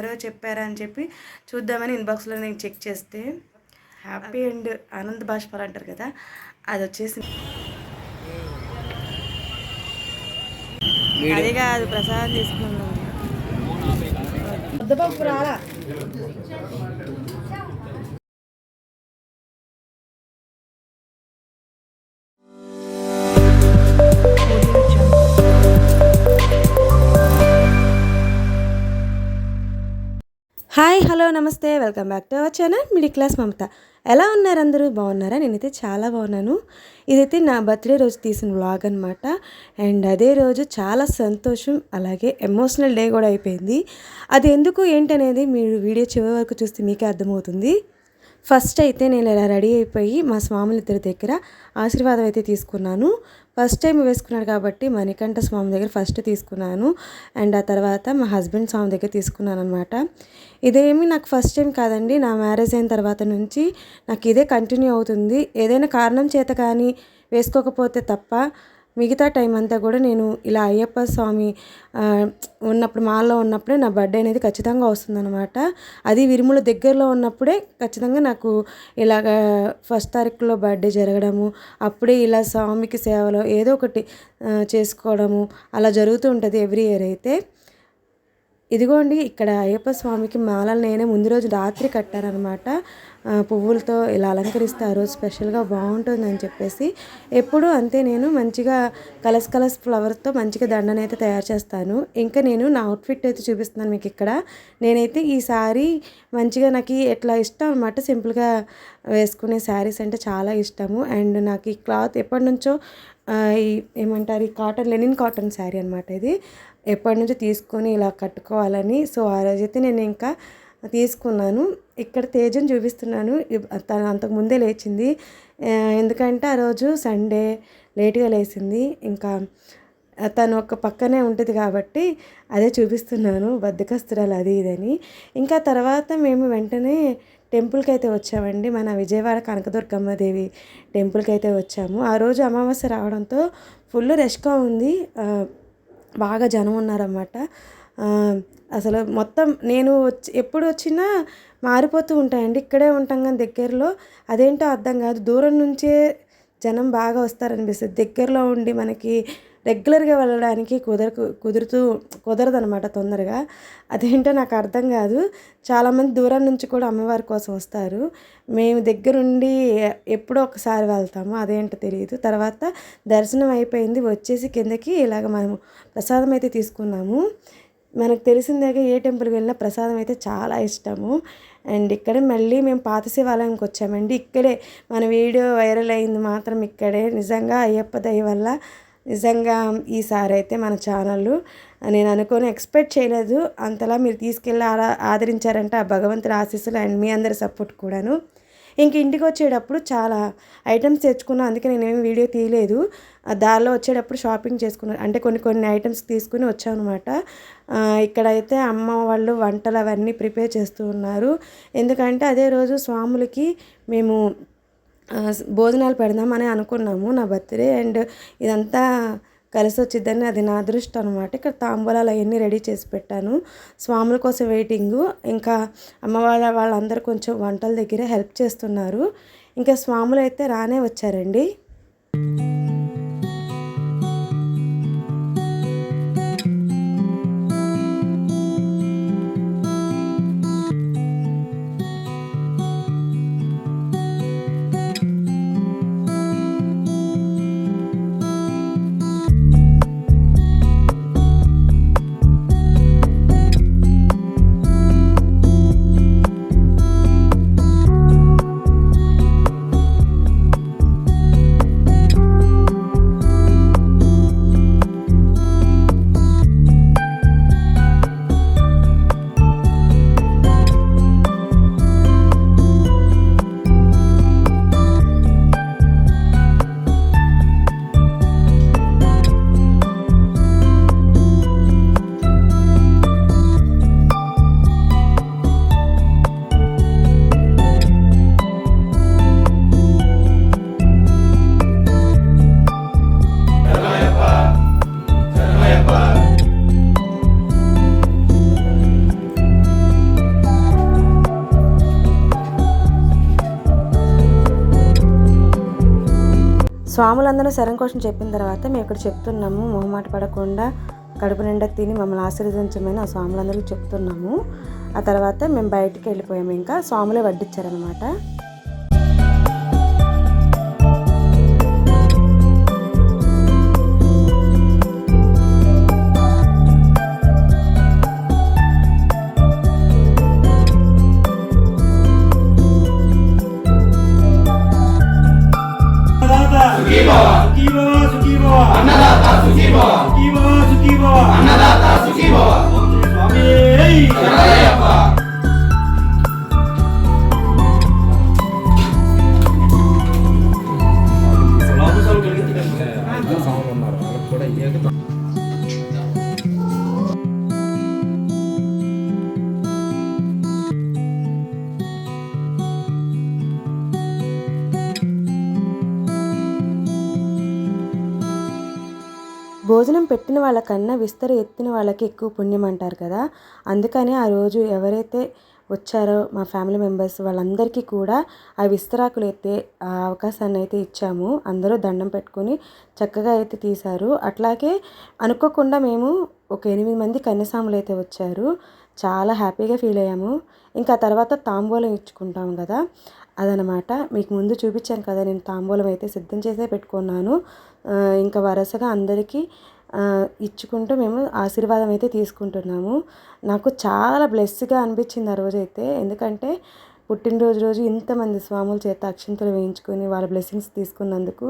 ఎవరో చెప్పారా అని చెప్పి చూద్దామని ఇన్బాక్స్లో నేను చెక్ చేస్తే హ్యాపీ అండ్ ఆనంద్ బాష్పాలు అంటారు కదా అది వచ్చేసి అది కాదు ప్రసాదం తీసుకున్నాను. రాలా హాయ్ హలో నమస్తే. Welcome back to our channel middle class Mamata. ఎలా ఉన్నారు అందరూ? బాగున్నారా? నేనైతే చాలా బాగున్నాను. ఇదైతే నా బర్త్డే రోజు తీసిన వ్లాగ్ అనమాట అండ్ అదే రోజు చాలా సంతోషం అలాగే ఎమోషనల్ డే కూడా అయిపోయింది. అది ఎందుకు ఏంటనేది మీరు వీడియో చివరి వరకు చూస్తే మీకే అర్థమవుతుంది. ఫస్ట్ అయితే నేను ఇలా రెడీ అయిపోయి మా స్వాములు ఇద్దరి దగ్గర ఆశీర్వాదం అయితే తీసుకున్నాను. ఫస్ట్ టైం వేసుకున్నాడు కాబట్టి మణికంఠ స్వామి దగ్గర ఫస్ట్ తీసుకున్నాను. అండ్ ఆ తర్వాత మా హస్బెండ్ స్వామి దగ్గర తీసుకున్నాను అనమాట ఇదేమి నాకు ఫస్ట్ టైం కాదండి. నా మ్యారేజ్ అయిన తర్వాత నుంచి నాకు ఇదే కంటిన్యూ అవుతుంది. ఏదైనా కారణం చేత కానీ వేసుకోకపోతే తప్ప మిగతా టైం అంతా కూడా నేను ఇలా అయ్యప్ప స్వామి ఉన్నప్పుడు మాల్లో ఉన్నప్పుడే నా బర్త్డే అనేది ఖచ్చితంగా వస్తుందన్నమాట. అది విరుముల దగ్గరలో ఉన్నప్పుడే ఖచ్చితంగా నాకు ఇలాగ ఫస్ట్ తారీఖులో బర్త్డే జరగడము అప్పుడే ఇలా స్వామికి సేవలో ఏదో ఒకటి చేసుకోవడము అలా జరుగుతూ ఉంటుంది ఎవ్రీ ఇయర్ అయితే. ఇదిగోండి ఇక్కడ అయ్యప్ప స్వామికి మాలలు నేనే ముందు రోజు రాత్రి కట్టారనమాట పువ్వులతో ఇలా అలంకరిస్తే రోజు స్పెషల్గా బాగుంటుందని చెప్పేసి. ఎప్పుడూ అంతే నేను మంచిగా కలర్స్ కలర్స్ ఫ్లవర్తో మంచిగా దండనైతే అయితే తయారు చేస్తాను. ఇంకా నేను నా అవుట్ఫిట్ అయితే చూపిస్తున్నాను మీకు ఇక్కడ. నేనైతే ఈ సారీ మంచిగా నాకు ఎట్లా ఇష్టం అనమాట సింపుల్గా వేసుకునే శారీస్ అంటే చాలా ఇష్టము. అండ్ నాకు ఈ క్లాత్ ఎప్పటి నుంచో ఈ ఏమంటారు ఈ కాటన్ లెనిన్ కాటన్ శారీ అనమాట ఇది. ఎప్పటి నుంచో తీసుకొని ఇలా కట్టుకోవాలని. సో ఆ రోజైతే నేను ఇంకా తీసుకున్నాను. ఇక్కడ తేజను చూపిస్తున్నాను. తను అంతకు ముందే లేచింది. ఎందుకంటే ఆ రోజు సండే లేట్గా లేచింది ఇంకా తను ఒక పక్కనే ఉంటుంది కాబట్టి అదే చూపిస్తున్నాను. బద్దకస్తురాలు అది ఇదని. ఇంకా తర్వాత మేము వెంటనే టెంపుల్కి అయితే వచ్చామండి. మన విజయవాడ కనకదుర్గమ్మ దేవి టెంపుల్కి అయితే వచ్చాము. ఆ రోజు అమావాస్య రావడంతో ఫుల్ రష్గా ఉంది. బాగా జనం ఉన్నారన్నమాట. అసలు మొత్తం నేను వచ్చి ఎప్పుడు వచ్చినా మారిపోతూ ఉంటాయండి. ఇక్కడే ఉంటాం కానీ దగ్గరలో అదేంటో అర్థం కాదు. దూరం నుంచే జనం బాగా వస్తారనిపిస్తుంది. దగ్గరలో ఉండి మనకి రెగ్యులర్గా వెళ్ళడానికి కుదరకు కుదురుతూ కుదరదనమాట తొందరగా. అదేంటో నాకు అర్థం కాదు. చాలామంది దూరం నుంచి కూడా అమ్మవారి కోసం వస్తారు. మేము దగ్గరుండి ఎప్పుడో ఒకసారి వెళ్తాము అదేంటో తెలియదు. తర్వాత దర్శనం అయిపోయింది వచ్చేసి కిందకి ఇలాగ మనము ప్రసాదం అయితే తీసుకున్నాము. మనకు తెలిసిందాక ఏ టెంపుల్కి వెళ్ళినా ప్రసాదం అయితే చాలా ఇష్టము. అండ్ ఇక్కడే మళ్ళీ మేము పాత శివాలయంకి వచ్చామండి. ఇక్కడే మన వీడియో వైరల్ అయింది మాత్రం ఇక్కడే. నిజంగా అయ్యప్ప దయ వల్ల నిజంగా ఈసారి అయితే మన ఛానల్ నేను అనుకోని ఎక్స్పెక్ట్ చేయలేదు. అంతలా మీరు తీసుకెళ్ళి ఆరా ఆదరించారంటే ఆ భగవంతుడి ఆశీస్సులు అండ్ మీ అందరి సపోర్ట్ కూడాను. ఇంక ఇంటికి వచ్చేటప్పుడు చాలా ఐటమ్స్ తెచ్చుకున్నా అందుకే నేనేమి వీడియో తీయలేదు. దారిలో వచ్చేటప్పుడు షాపింగ్ చేసుకున్నాను అంటే కొన్ని కొన్ని ఐటమ్స్ తీసుకుని వచ్చామన్నమాట ఇక్కడైతే అమ్మ వాళ్ళు వంటలు అవన్నీ ప్రిపేర్ చేస్తూ ఉన్నారు. ఎందుకంటే అదే రోజు స్వాములకి మేము భోజనాలు పెడదామని అనుకున్నాము నా బర్త్డే అండ్ ఇదంతా కలిసి వచ్చిద్దని అది నా అదృష్టం అనమాట ఇక్కడ తాంబూలాలు అవన్నీ రెడీ చేసి పెట్టాను. స్వాముల కోసం వెయిటింగు. ఇంకా అమ్మ వాళ్ళ వాళ్ళందరూ కొంచెం వంటల దగ్గర హెల్ప్ చేస్తున్నారు. ఇంకా స్వాములు అయితే రానే వచ్చారండి. స్వాములందరూ శరం కోసం చెప్పిన తర్వాత మేము ఇక్కడ చెప్తున్నాము మొహమాట పడకుండా కడుపు నిండా తిని మమ్మల్ని ఆశీర్వదించమని ఆ స్వాములందరికీ చెప్తున్నాము. ఆ తర్వాత మేము బయటికి వెళ్ళిపోయాము. ఇంకా స్వాములే వడ్డించారనమాట భోజనం పెట్టిన వాళ్ళకన్నా విస్తర ఎత్తిన వాళ్ళకి ఎక్కువ పుణ్యం అంటారు కదా. అందుకని ఆ రోజు ఎవరైతే వచ్చారో మా ఫ్యామిలీ మెంబర్స్ వాళ్ళందరికీ కూడా ఆ విస్తరాకులు ఎత్తే ఆ అవకాశాన్ని అయితే ఇచ్చాము. అందరూ దండం పెట్టుకొని చక్కగా అయితే తీశారు. అట్లాగే అనుకోకుండా మేము ఒక ఎనిమిది మంది కన్యసాములు అయితే వచ్చారు. చాలా హ్యాపీగా ఫీల్ అయ్యాము. ఇంకా తర్వాత తాంబూలం ఇచ్చుకుంటాం కదా. అదనమాట. మీకు ముందు చూపించాను కదా నేను తాంబూలం అయితే సిద్ధం చేసే పెట్టుకున్నాను. ఇంకా వరుసగా అందరికీ ఇచ్చుకుంటూ మేము ఆశీర్వాదం అయితే తీసుకుంటున్నాము. నాకు చాలా బ్లెస్గా అనిపించింది ఆ రోజైతే. ఎందుకంటే పుట్టినరోజు రోజు ఇంతమంది స్వాముల చేత అక్షింతలు వేయించుకొని వాళ్ళ బ్లెస్సింగ్స్ తీసుకున్నందుకు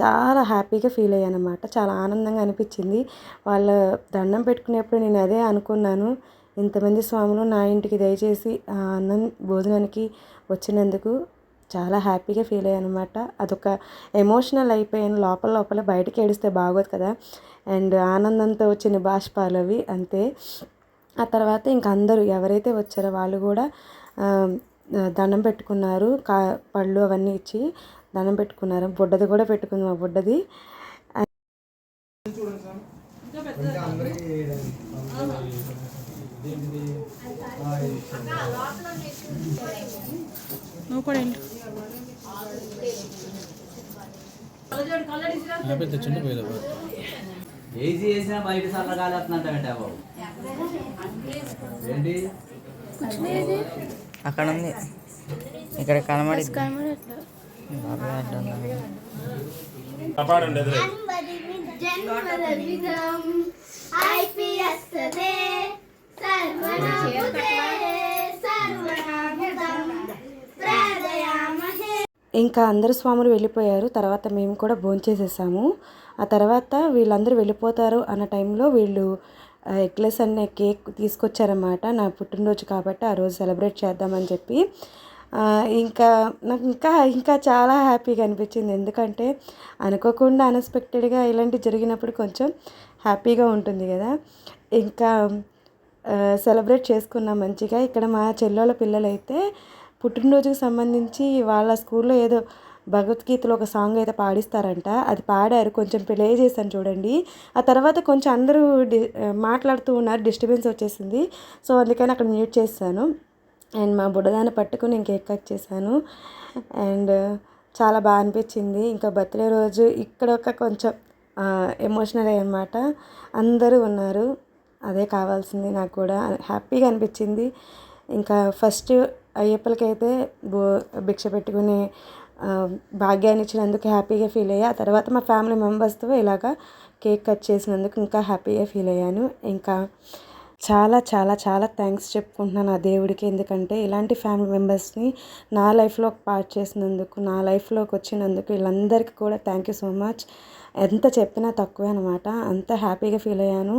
చాలా హ్యాపీగా ఫీల్ అయ్యానమాట అనమాట చాలా ఆనందంగా అనిపించింది. వాళ్ళ దండం పెట్టుకునేప్పుడు నేను అదే అనుకున్నాను. ఇంతమంది స్వాములు నా ఇంటికి దయచేసి ఆ అన్నం భోజనానికి వచ్చినందుకు చాలా హ్యాపీగా ఫీల్ అయ్యాను అనమాట అదొక ఎమోషనల్ అయిపోయాను. లోపల లోపల బయటకి ఏడిస్తే బాగోదు కదా. అండ్ ఆనందంతో వచ్చిన బాష్పాలు అవి అంతే. ఆ తర్వాత ఇంకా అందరూ ఎవరైతే వచ్చారో వాళ్ళు కూడా దండం పెట్టుకున్నారు. కా పళ్ళు అవన్నీ ఇచ్చి దండం పెట్టుకున్నారు. బుడ్డది కూడా పెట్టుకుంది మా బుడ్డది. నువ్వు కూడా వెళ్ళు. ఏసీ వేసినా బయట చల్లగాలి వస్తుందంట వెంట బాబు. ఏంటి? అక్కడ ఉంది. ఇక్కడ కనబడి బాబాయ్ అంటున్నా. ఇంకా అందరు స్వాములు వెళ్ళిపోయారు. తర్వాత మేము కూడా భోంచేసేసాము. ఆ తర్వాత వీళ్ళందరూ వెళ్ళిపోతారు అన్న టైంలో వీళ్ళు ఎగ్లెస్ అనే కేక్ తీసుకొచ్చారన్నమాట. నా పుట్టినరోజు కాబట్టి ఆ రోజు సెలబ్రేట్ చేద్దామని చెప్పి. ఇంకా నాకు ఇంకా ఇంకా చాలా హ్యాపీగా అనిపించింది. ఎందుకంటే అనుకోకుండా అన్ఎక్స్పెక్టెడ్గా ఇలాంటివి జరిగినప్పుడు కొంచెం హ్యాపీగా ఉంటుంది కదా. ఇంకా సెలబ్రేట్ చేసుకున్నాం మంచిగా. ఇక్కడ మా చెల్లెళ్ళ పిల్లలైతే పుట్టినరోజుకి సంబంధించి వాళ్ళ స్కూల్లో ఏదో భగవద్గీతలో ఒక సాంగ్ అయితే పాడిస్తారంట. అది పాడారు. కొంచెం ప్లే చేశాను చూడండి. ఆ తర్వాత కొంచెం అందరూ డి మాట్లాడుతూ ఉన్నారు. డిస్టర్బెన్స్ వచ్చేసింది. సో అందుకని అక్కడ మ్యూట్ చేశాను. అండ్ మా బుడ్డదాన్ని పట్టుకుని నేను కేక్ కట్ చేశాను. అండ్ చాలా బాగా అనిపించింది. ఇంకా బర్త్డే రోజు ఇక్కడ ఒక కొంచెం ఎమోషనల్ అనమాట అందరూ ఉన్నారు. అదే కావాల్సింది నాకు కూడా. హ్యాపీగా అనిపించింది. ఇంకా ఫస్ట్ అయ్యప్పలకైతే బో భిక్ష పెట్టుకుని భాగ్యాన్ని ఇచ్చినందుకు హ్యాపీగా ఫీల్ అయ్యా. ఆ తర్వాత మా ఫ్యామిలీ మెంబర్స్తో ఇలాగా కేక్ కట్ చేసినందుకు ఇంకా హ్యాపీగా ఫీల్ అయ్యాను. ఇంకా చాలా చాలా చాలా థ్యాంక్స్ చెప్పుకుంటున్నాను ఆ దేవుడికి. ఎందుకంటే ఇలాంటి ఫ్యామిలీ మెంబర్స్ని నా లైఫ్లో పార్ట్ చేసినందుకు నా లైఫ్లోకి వచ్చినందుకు వీళ్ళందరికీ కూడా థ్యాంక్ యూ సో మచ్. ఎంత చెప్పినా తక్కువే అనమాట అంత హ్యాపీగా ఫీల్ అయ్యాను.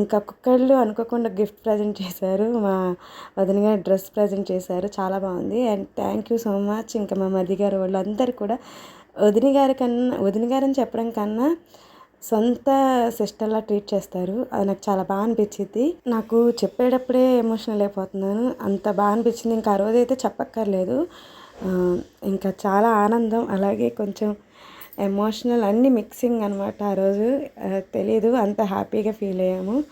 ఇంకా కుక్కళ్ళు అనుకోకుండా గిఫ్ట్ ప్రజెంట్ చేశారు. మా వదిన గారు డ్రెస్ ప్రజెంట్ చేశారు. చాలా బాగుంది. And thank you so much. ఇంకా మా మది గారు వాళ్ళందరూ కూడా వదిన గారి కన్నా వదిన గారని చెప్పడం కన్నా సొంత సిస్టర్లా ట్రీట్ చేస్తారు. అది నాకు చాలా బాగా అనిపించింది. నాకు చెప్పేటప్పుడే ఎమోషనల్ అయిపోతున్నాను. అంత బాగా అనిపించింది. ఇంకా ఆ రోజు అయితే చెప్పక్కర్లేదు ఇంకా చాలా ఆనందం. అలాగే కొంచెం ఎమోషనల్ అన్ని మిక్సింగ్ అనమాట ఆ రోజు. తెలియదు తెలీదు అంత హ్యాపీగా ఫీల్ అయ్యాము.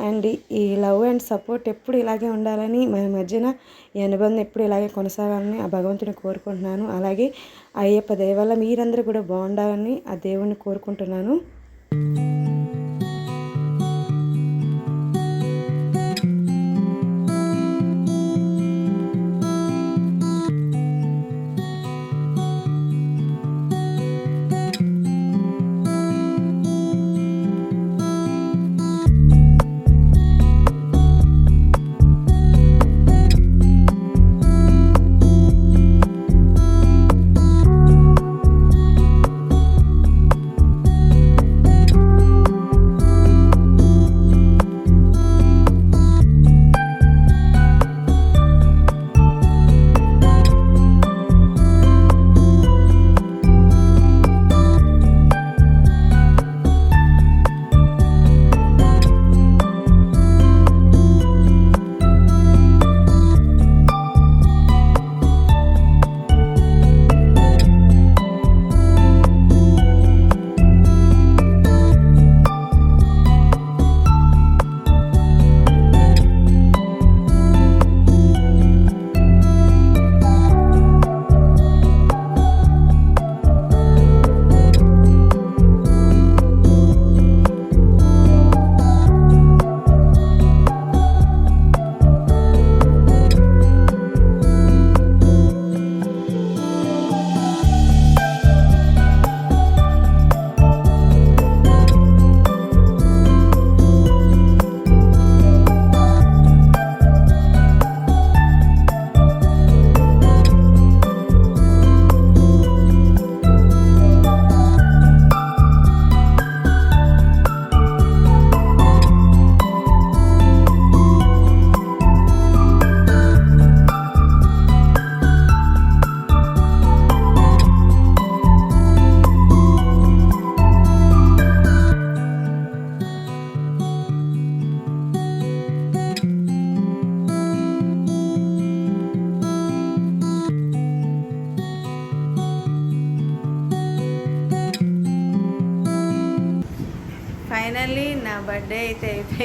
అండ్ ఈ లవ్ అండ్ సపోర్ట్ ఎప్పుడు ఇలాగే ఉండాలని మన మధ్యన ఈ అనుబంధం ఎప్పుడు ఇలాగే కొనసాగాలని ఆ భగవంతుని కోరుకుంటున్నాను. అలాగే అయ్యప్ప దయ వల్ల మీరందరూ కూడా బాగుండాలని ఆ దేవుణ్ణి కోరుకుంటున్నాను.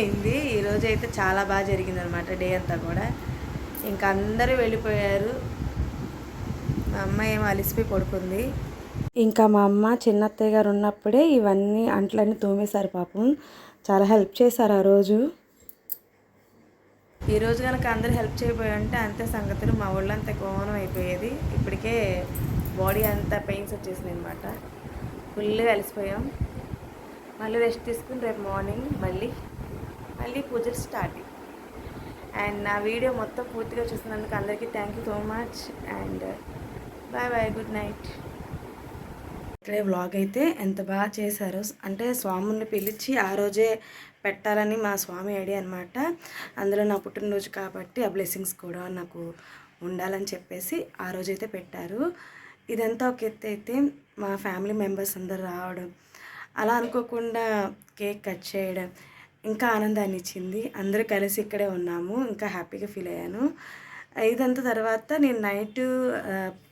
అయిపోయింది ఈరోజు అయితే చాలా బాగా జరిగింది అనమాట డే అంతా కూడా. ఇంకా అందరూ వెళ్ళిపోయారు. మా అమ్మ ఏమో అలిసిపోయి పడుకుంది. ఇంకా మా అమ్మ చిన్నత్తయ్య గారు ఉన్నప్పుడే ఇవన్నీ అంట్లన్నీ తోమేశారు పాపం. చాలా హెల్ప్ చేశారు ఆ రోజు. ఈరోజు కనుక అందరూ హెల్ప్ చేయబోయి ఉంటే అంతే సంగతులు. మా ఒళ్ళంతా కోణం అయిపోయేది. ఇప్పటికే బాడీ అంతా పెయిన్స్ వచ్చేసింది అనమాట ఫుల్గా అలసిపోయాం. మళ్ళీ రెస్ట్ తీసుకుని రేపు మార్నింగ్ మళ్ళీ మళ్ళీ పూజలు స్టార్టింగ్ అండ్ నా వీడియో మొత్తం పూర్తిగా చూసినందుకు అందరికీ thank you so much and bye bye good night ఇక్కడే వ్లాగ్ అయితే ఎంత బాగా చేశారు అంటే స్వాముని పిలిచి ఆ రోజే పెట్టాలని మా స్వామి ఐడియా అనమాట అందులో నా పుట్టినరోజు కాబట్టి ఆ బ్లెస్సింగ్స్ కూడా నాకు ఉండాలని చెప్పేసి ఆ రోజైతే పెట్టారు. ఇదంతా ఒక ఎత్తు అయితే మా ఫ్యామిలీ మెంబర్స్ అందరు రావడం అలా అనుకోకుండా కేక్ కట్ చేయడం ఇంకా ఆనందాన్ని ఇచ్చింది. అందరూ కలిసి ఇక్కడే ఉన్నాము. ఇంకా హ్యాపీగా ఫీల్ అయ్యాను. ఇదంతా తర్వాత నేను నైట్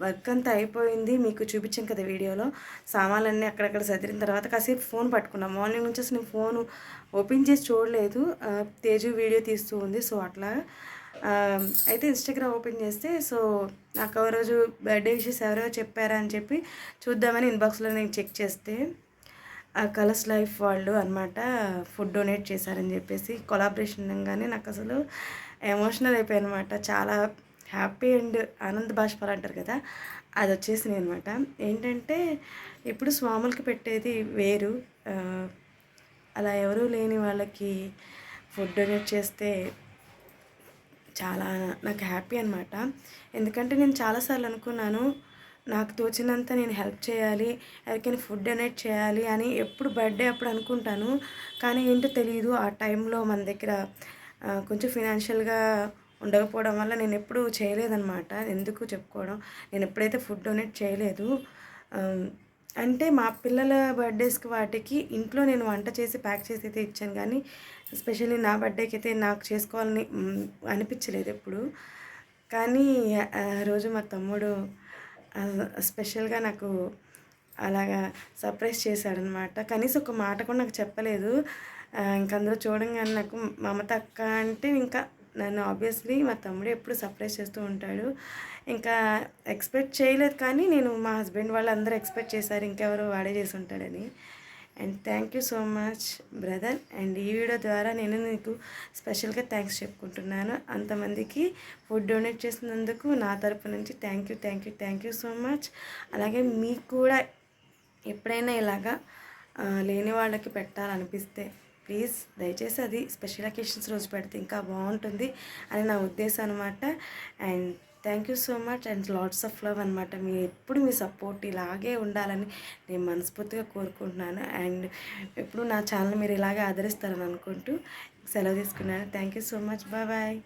వర్క్ అంతా అయిపోయింది. మీకు చూపించాను కదా వీడియోలో. సామాన్లన్నీ అక్కడక్కడ సదిరిన తర్వాత కాసేపు ఫోన్ పట్టుకున్నాను మార్నింగ్ నుంచి అసలు నేను ఫోన్ ఓపెన్ చేసి చూడలేదు. తేజు వీడియో తీస్తూ ఉంది. సో అట్లా అయితే ఇన్స్టాగ్రామ్ ఓపెన్ చేస్తే సో నాకు రోజు బర్త్డే విషెస్ ఎవరెవరు చెప్పారా అని చెప్పి చూద్దామని ఇన్బాక్స్లో నేను చెక్ చేస్తే ఆ కలర్స్ లైఫ్ వాళ్ళు అనమాట ఫుడ్ డొనేట్ చేశారని చెప్పేసి కొలాబరేషన్ అనగానే నాకు అసలు ఎమోషనల్ అయిపోయాయి అనమాట చాలా హ్యాపీ అండ్ ఆనంద బాష్పాలు అంటారు కదా అది వచ్చేసింది అనమాట ఏంటంటే ఇప్పుడు స్వాములకి పెట్టేది వేరు. అలా ఎవరూ లేని వాళ్ళకి ఫుడ్ డొనేట్ చేస్తే చాలా నాకు హ్యాపీ అనమాట ఎందుకంటే నేను చాలాసార్లు అనుకున్నాను నాకు తోచినంత నేను హెల్ప్ చేయాలి ఎవరికైనా ఫుడ్ డొనేట్ చేయాలి అని ఎప్పుడు బర్త్డే అప్పుడు అనుకుంటాను. కానీ ఏంటో తెలియదు ఆ టైంలో మన దగ్గర కొంచెం ఫినాన్షియల్గా ఉండకపోవడం వల్ల నేను ఎప్పుడు చేయలేదన్నమాట. ఎందుకు చెప్పుకోవడం? నేను ఎప్పుడైతే ఫుడ్ డొనేట్ చేయలేదు అంటే మా పిల్లల బర్త్డేస్కి వాటికి ఇంట్లో నేను వంట చేసి ప్యాక్ చేసి అయితే ఇచ్చాను. కానీ స్పెషల్లీ నా బర్త్డేకి అయితే నాకు చేసుకోవాలని అనిపించలేదు ఎప్పుడు. కానీ ఆ రోజు మా తమ్ముడు స్పెషల్గా నాకు అలాగా సర్ప్రైజ్ చేశాడనమాట కనీసం ఒక మాట కూడా నాకు చెప్పలేదు. ఇంక అందరూ చూడంగానే నాకు మమత అక్క అంటే ఇంకా నన్ను ఆబ్వియస్లీ మా తమ్ముడు ఎప్పుడు సర్ప్రైజ్ చేస్తూ ఉంటాడు. ఇంకా ఎక్స్పెక్ట్ చేయలేదు కానీ నేను మా హస్బెండ్ వాళ్ళందరూ ఎక్స్పెక్ట్ చేశారు. ఇంకెవరు వాడే చేసి ఉంటాడని and thank you so much brother. And ఈ వీడియో ద్వారా నేను నీకు స్పెషల్గా థ్యాంక్స్ చెప్పుకుంటున్నాను. అంతమందికి ఫుడ్ డొనేట్ చేసినందుకు నా తరపు నుంచి thank you thank you thank you so much. అలాగే మీకు కూడా ఎప్పుడైనా ఇలాగా లేని వాళ్ళకి పెట్టాలనిపిస్తే ప్లీజ్ దయచేసి అది స్పెషల్ అకేషన్స్ రోజు పెడితే ఇంకా బాగుంటుంది అని నా ఉద్దేశం అనమాట and thank you so much and lots of love అనమాట మీరు ఎప్పుడు మీ సపోర్ట్ ఇలాగే ఉండాలని నేను మనస్ఫూర్తిగా కోరుకుంటున్నాను. అండ్ ఎప్పుడు నా ఛానల్ మీరు ఇలాగే ఆదరిస్తారని అనుకుంటూ సెలవు తీసుకున్నాను. Thank you so much. Bye bye.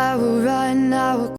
I will run, I will